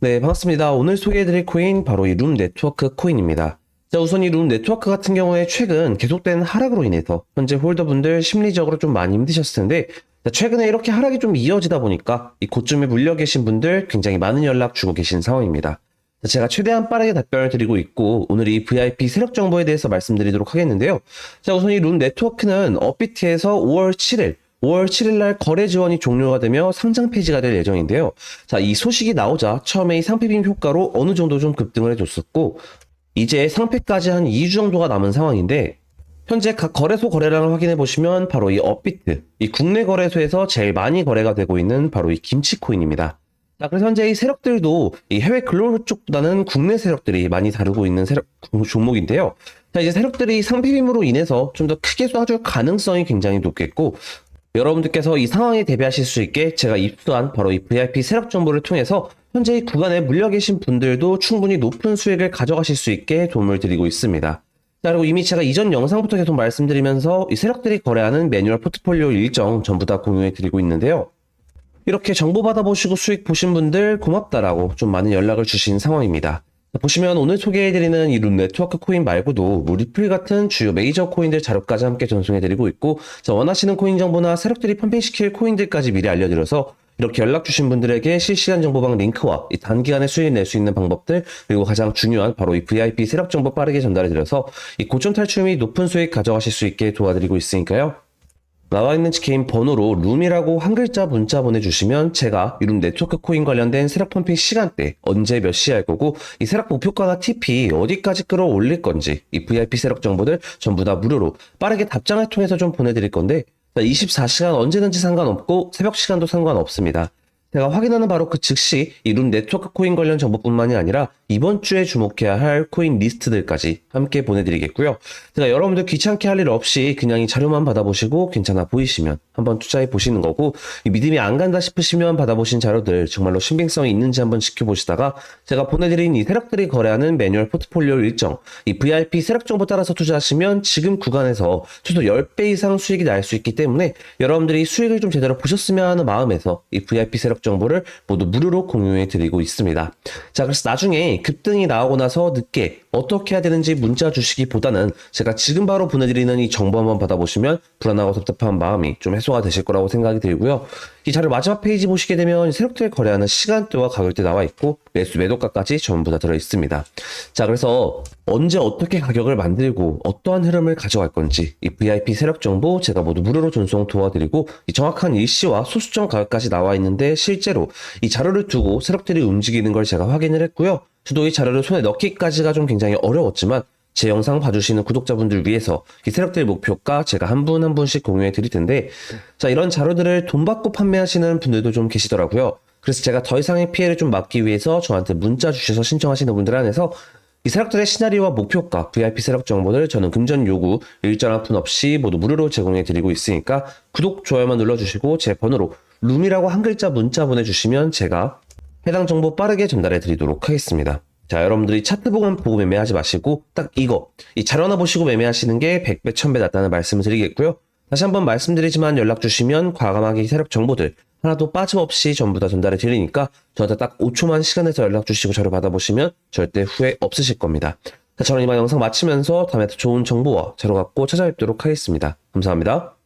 네, 반갑습니다. 오늘 소개해드릴 코인 바로 이 룸 네트워크 코인입니다. 자, 우선 이 룸 네트워크 같은 경우에 최근 계속된 하락으로 인해서 현재 홀더분들 심리적으로 좀 많이 힘드셨을 텐데 자, 최근에 이렇게 하락이 좀 이어지다 보니까 이 고점에 물려 계신 분들 굉장히 많은 연락 주고 계신 상황입니다. 자, 제가 최대한 빠르게 답변을 드리고 있고 오늘 이 VIP 세력 정보에 대해서 말씀드리도록 하겠는데요. 자, 우선 이 룸 네트워크는 업비트에서 5월 7일 5월 7일 날 거래 지원이 종료가 되며 상장 폐지가 될 예정인데요. 자, 이 소식이 나오자 처음에 이 상패빔 효과로 어느 정도 좀 급등을 해줬었고, 이제 상패까지 한 2주 정도가 남은 상황인데, 현재 각 거래소 거래량을 확인해 보시면 바로 이 업비트, 이 국내 거래소에서 제일 많이 거래가 되고 있는 바로 이 김치 코인입니다. 자, 그래서 현재 이 세력들도 이 해외 글로벌 쪽보다는 국내 세력들이 많이 다루고 있는 세력 종목인데요. 자, 이제 세력들이 상패빔으로 인해서 좀 더 크게 쏴줄 가능성이 굉장히 높겠고, 여러분들께서 이 상황에 대비하실 수 있게 제가 입수한 바로 이 VIP 세력 정보를 통해서 현재 이 구간에 물려 계신 분들도 충분히 높은 수익을 가져가실 수 있게 도움을 드리고 있습니다. 자, 그리고 이미 제가 이전 영상부터 계속 말씀드리면서 이 세력들이 거래하는 매뉴얼 포트폴리오 일정 전부 다 공유해 드리고 있는데요. 이렇게 정보 받아보시고 수익 보신 분들 고맙다라고 좀 많은 연락을 주신 상황입니다. 자, 보시면 오늘 소개해드리는 이 룸 네트워크 코인 말고도 뭐 리플 같은 주요 메이저 코인들 자료까지 함께 전송해드리고 있고 자, 원하시는 코인 정보나 세력들이 펌핑시킬 코인들까지 미리 알려드려서 이렇게 연락 주신 분들에게 실시간 정보방 링크와 이 단기간에 수익 낼 수 있는 방법들 그리고 가장 중요한 바로 이 VIP 세력 정보 빠르게 전달해드려서 이 고점 탈출 및 높은 수익 가져가실 수 있게 도와드리고 있으니까요. 나와 있는 개인 번호로 룸이라고 한 글자 문자 보내주시면 제가 이룸 네트워크 코인 관련된 세력 펌핑 시간대 언제 몇 시에 할 거고 이 세력 목표가나 TP 어디까지 끌어올릴 건지 이 VIP 세력 정보들 전부 다 무료로 빠르게 답장을 통해서 좀 보내드릴 건데 24시간 언제든지 상관없고 새벽 시간도 상관없습니다. 제가 확인하는 바로 그 즉시 이룸 네트워크 코인 관련 정보뿐만이 아니라 이번 주에 주목해야 할 코인 리스트들까지 함께 보내드리겠고요. 제가 여러분들 귀찮게 할 일 없이 그냥 이 자료만 받아보시고 괜찮아 보이시면 한번 투자해 보시는 거고 이 믿음이 안 간다 싶으시면 받아보신 자료들 정말로 신빙성이 있는지 한번 지켜보시다가 제가 보내드린 이 세력들이 거래하는 매뉴얼 포트폴리오 일정 이 VIP 세력 정보 따라서 투자하시면 지금 구간에서 최소 10배 이상 수익이 날 수 있기 때문에 여러분들이 수익을 좀 제대로 보셨으면 하는 마음에서 이 VIP 세력 정보를 모두 무료로 공유해 드리고 있습니다. 자, 그래서 나중에 급등이 나오고 나서 늦게 어떻게 해야 되는지 문자 주시기보다는 제가 지금 바로 보내드리는 이 정보 한번 받아보시면 불안하고 답답한 마음이 좀 해소가 되실 거라고 생각이 들고요. 이 자료 마지막 페이지 보시게 되면 세력들 거래하는 시간대와 가격대 나와 있고 매수 매도가까지 전부 다 들어 있습니다. 자, 그래서 언제 어떻게 가격을 만들고 어떠한 흐름을 가져갈 건지 이 VIP 세력 정보 제가 모두 무료로 전송 도와드리고 이 정확한 일시와 소수점 가격까지 나와 있는데 실제로 이 자료를 두고 세력들이 움직이는 걸 제가 확인을 했고요. 이 자료를 손에 넣기까지가 좀 굉장히 어려웠지만 제 영상 봐주시는 구독자분들 위해서 이 세력들 목표가 제가 한 분 한 분씩 공유해 드릴 텐데 자 이런 자료들을 돈 받고 판매하시는 분들도 좀 계시더라고요. 그래서 제가 더 이상의 피해를 좀 막기 위해서 저한테 문자 주셔서 신청하시는 분들 안에서 이 세력들의 시나리오와 목표가, VIP 세력 정보를 저는 금전 요구, 일전 한푼 없이 모두 무료로 제공해 드리고 있으니까 구독, 좋아요만 눌러주시고 제 번호로 룸이라고 한 글자 문자 보내주시면 제가 해당 정보 빠르게 전달해 드리도록 하겠습니다. 자, 여러분들이 차트 보고 보고 매매하지 마시고 딱 이거, 이 자료나 보시고 매매하시는 게 100배, 1000배 낫다는 말씀을 드리겠고요. 다시 한번 말씀드리지만 연락 주시면 과감하게 세력 정보들 하나도 빠짐없이 전부 다 전달해 드리니까 저한테 딱 5초만 시간 내서 연락 주시고 자료 받아보시면 절대 후회 없으실 겁니다. 자, 저는 이만 영상 마치면서 다음에 더 좋은 정보와 자료 갖고 찾아뵙도록 하겠습니다. 감사합니다.